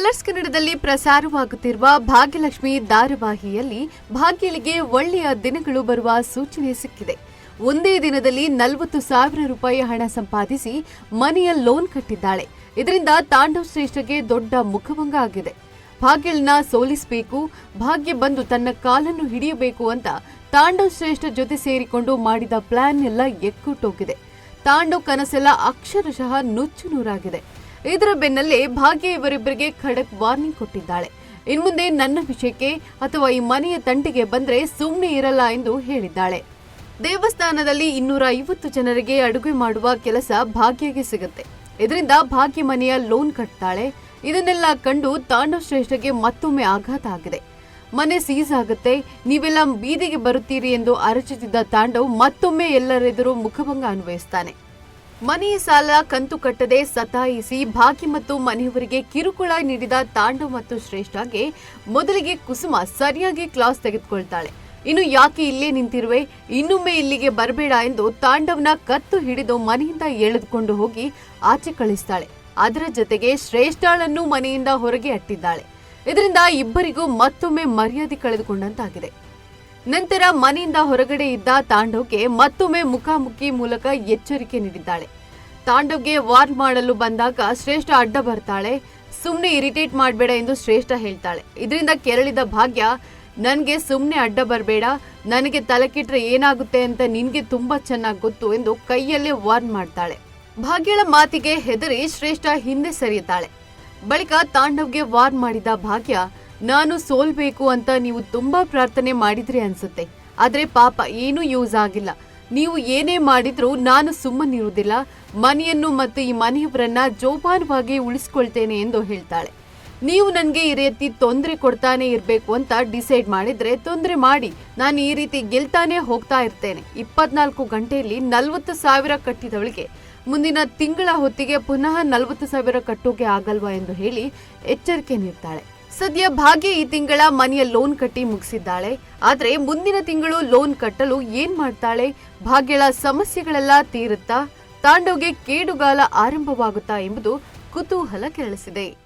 Colours ಕನ್ನಡದಲ್ಲಿ ಪ್ರಸಾರವಾಗುತ್ತಿರುವ ಭಾಗ್ಯಲಕ್ಷ್ಮಿ ಧಾರಾವಾಹಿಯಲ್ಲಿ ಭಾಗ್ಯಲಿಗೆ ಒಳ್ಳೆಯ ದಿನಗಳು ಬರುವ ಸೂಚನೆ ಸಿಕ್ಕಿದೆ. ಒಂದೇ ದಿನದಲ್ಲಿ ನಲವತ್ತು ಸಾವಿರ ರೂಪಾಯಿ ಹಣ ಸಂಪಾದಿಸಿ ಮನೆಯ ಲೋನ್ ಕಟ್ಟಿದ್ದಾಳೆ. ಇದರಿಂದ ತಾಂಡವ್ ಶ್ರೇಷ್ಠಗೆ ದೊಡ್ಡ ಮುಖಭಂಗ ಆಗಿದೆ. ಭಾಗ್ಯಳನ್ನ ಸೋಲಿಸಬೇಕು, ಭಾಗ್ಯ ಬಂದು ತನ್ನ ಕಾಲನ್ನು ಹಿಡಿಯಬೇಕು ಅಂತ ತಾಂಡವ್ ಶ್ರೇಷ್ಠ ಜೊತೆ ಸೇರಿಕೊಂಡು ಮಾಡಿದ ಪ್ಲಾನ್ ಎಲ್ಲ ಎಕ್ಕುಟ್ಟೋಗಿದೆ ತಾಂಡವ್ ಕನಸೆಲ್ಲ ಅಕ್ಷರಶಃ ನುಚ್ಚು ನೂರಾಗಿದೆ. ಇದರ ಬೆನ್ನಲ್ಲೇ ಭಾಗ್ಯ ಇವರಿಬ್ಬರಿಗೆ ಖಡಕ್ ವಾರ್ನಿಂಗ್ ಕೊಟ್ಟಿದ್ದಾಳೆ. ಇನ್ಮುಂದೆ ನನ್ನ ವಿಷಯಕ್ಕೆ ಅಥವಾ ಈ ಮನೆಯ ತಂಟಿಗೆ ಬಂದ್ರೆ ಸುಮ್ಮನೆ ಇರಲ್ಲ ಎಂದು ಹೇಳಿದ್ದಾಳೆ. ದೇವಸ್ಥಾನದಲ್ಲಿ ಇನ್ನೂರ ಐವತ್ತು ಜನರಿಗೆ ಅಡುಗೆ ಮಾಡುವ ಕೆಲಸ ಭಾಗ್ಯಗೆ ಸಿಗುತ್ತೆ. ಇದರಿಂದ ಭಾಗ್ಯ ಮನೆಯ ಲೋನ್ ಕಟ್ತಾಳೆ. ಇದನ್ನೆಲ್ಲ ಕಂಡು ತಾಂಡವ ಶ್ರೇಷ್ಠಗೆ ಮತ್ತೊಮ್ಮೆ ಆಘಾತ ಆಗಿದೆ. ಮನೆ ಸೀಸ್ ಆಗುತ್ತೆ. ನೀವೆಲ್ಲ ಬೀದಿಗೆ ಬರುತ್ತೀರಿ ಎಂದು ಅರಚುತ್ತಿದ್ದ ತಾಂಡವ್ ಮತ್ತೊಮ್ಮೆ ಎಲ್ಲರೆದುರು ಮುಖಭಂಗ ಅನ್ವಯಿಸ್ತಾನೆ. ಮನೆಯ ಸಾಲ ಕಂತು ಕಟ್ಟದೆ ಸತಾಯಿಸಿ ಭಾಗ್ಯ ಮತ್ತು ಮನೆಯವರಿಗೆ ಕಿರುಕುಳ ನೀಡಿದ ತಾಂಡವ್ ಮತ್ತು ಶ್ರೇಷ್ಠಗೆ ಮೊದಲಿಗೆ ಕುಸುಮ ಸರಿಯಾಗಿ ಕ್ಲಾಸ್ ತೆಗೆದುಕೊಳ್ತಾಳೆ. ಇನ್ನು ಯಾಕೆ ಇಲ್ಲೇ ನಿಂತಿರುವೆ? ಇನ್ನೊಮ್ಮೆ ಇಲ್ಲಿಗೆ ಬರಬೇಡ ಎಂದು ತಾಂಡವ್ನ ಕತ್ತು ಹಿಡಿದು ಮನೆಯಿಂದ ಎಳೆದುಕೊಂಡು ಹೋಗಿ ಆಚೆ ಕಳಿಸ್ತಾಳೆ. ಅದರ ಜೊತೆಗೆ ಶ್ರೇಷ್ಠಳನ್ನು ಮನೆಯಿಂದ ಹೊರಗೆ ಅಟ್ಟಿದ್ದಾಳೆ. ಇದರಿಂದ ಇಬ್ಬರಿಗೂ ಮತ್ತೊಮ್ಮೆ ಮರ್ಯಾದೆ ಕಳೆದುಕೊಂಡಂತಾಗಿದೆ. ನಂತರ ಮನೆಯಿಂದ ಹೊರಗಡೆ ಇದ್ದ ತಾಂಡವ್ಗೆ ಮತ್ತೊಮ್ಮೆ ಮುಖಾಮುಖಿ ಮೂಲಕ ಎಚ್ಚರಿಕೆ ನೀಡಿದ್ದಾಳೆ. ತಾಂಡವ್ಗೆ ವಾರ್ ಮಾಡಲು ಬಂದಾಗ ಶ್ರೇಷ್ಠ ಅಡ್ಡ ಬರ್ತಾಳೆ. ಸುಮ್ಮನೆ ಇರಿಟೇಟ್ ಮಾಡಬೇಡ ಎಂದು ಶ್ರೇಷ್ಠ ಹೇಳ್ತಾಳೆ. ಇದರಿಂದ ಕೆರಳಿದ ಭಾಗ್ಯ, ನನಗೆ ಸುಮ್ಮನೆ ಅಡ್ಡ ಬರಬೇಡ. ನನಗೆ ತಲೆಕಿಟ್ರೆ ಏನಾಗುತ್ತೆ ಅಂತ ನಿನಗೆ ತುಂಬಾ ಚೆನ್ನಾಗಿ ಗೊತ್ತು ಎಂದು ಕೈಯಲ್ಲೇ ವಾರ್ನ್ ಮಾಡ್ತಾಳೆ. ಭಾಗ್ಯಳ ಮಾತಿಗೆ ಹೆದರಿ ಶ್ರೇಷ್ಠ ಹಿಂದೆ ಸರಿಯುತ್ತಾಳೆ. ಬಳಿಕ ತಾಂಡವ್ಗೆ ವಾರ್ನ್ ಮಾಡಿದ ಭಾಗ್ಯ ನಾನು ಸೋಲ್ಬೇಕು ಅಂತ ನೀವು ತುಂಬಾ ಪ್ರಾರ್ಥನೆ ಮಾಡಿದ್ರಿ ಅನ್ಸುತ್ತೆ. ಆದ್ರೆ ಪಾಪ ಏನೂ ಯೂಸ್ ಆಗಿಲ್ಲ. ನೀವು ಏನೇ ಮಾಡಿದ್ರೂ ನಾನು ಸುಮ್ಮನಿರುವುದಿಲ್ಲ ಮನೆಯನ್ನು ಮತ್ತು ಈ ಮನೆಯವರನ್ನ ಜೋಪಾನವಾಗಿ ಉಳಿಸ್ಕೊಳ್ತೇನೆ ಎಂದು ಹೇಳ್ತಾಳೆ. ನೀವು ನನಗೆ ಈ ರೀತಿ ತೊಂದರೆ ಕೊಡ್ತಾನೆ ಇರಬೇಕು ಅಂತ ಡಿಸೈಡ್ ಮಾಡಿದ್ರೆ ತೊಂದರೆ ಮಾಡಿ. ನಾನು ಈ ರೀತಿ ಗೆಲ್ತಾನೆ ಹೋಗ್ತಾ ಇರ್ತೇನೆ. ಇಪ್ಪತ್ನಾಲ್ಕು ಗಂಟೆಯಲ್ಲಿ ನಲ್ವತ್ತು ಸಾವಿರ ಕಟ್ಟಿದವಳಿಗೆ ಮುಂದಿನ ತಿಂಗಳ ಹೊತ್ತಿಗೆ ಪುನಃ ನಲವತ್ತು ಸಾವಿರ ಕಟ್ಟೋಕೆ ಆಗಲ್ವಾ ಎಂದು ಹೇಳಿ ಎಚ್ಚರಿಕೆ ನೀಡ್ತಾಳೆ. ಸದ್ಯ ಭಾಗ್ಯ ಈ ತಿಂಗಳ ಮನೆಯ ಲೋನ್ ಕಟ್ಟಿ ಮುಗಿಸಿದ್ದಾಳೆ. ಆದ್ರೆ ಮುಂದಿನ ತಿಂಗಳು ಲೋನ್ ಕಟ್ಟಲು ಏನ್ ಮಾಡ್ತಾಳೆ? ಭಾಗ್ಯಳ ಸಮಸ್ಯೆಗಳೆಲ್ಲ ತೀರುತ್ತಾ? ತಾಂಡವ್ಗೆ ಕೇಡುಗಾಲ ಆರಂಭವಾಗುತ್ತಾ ಎಂಬುದು ಕುತೂಹಲ ಕೆರಳಿಸಿದೆ.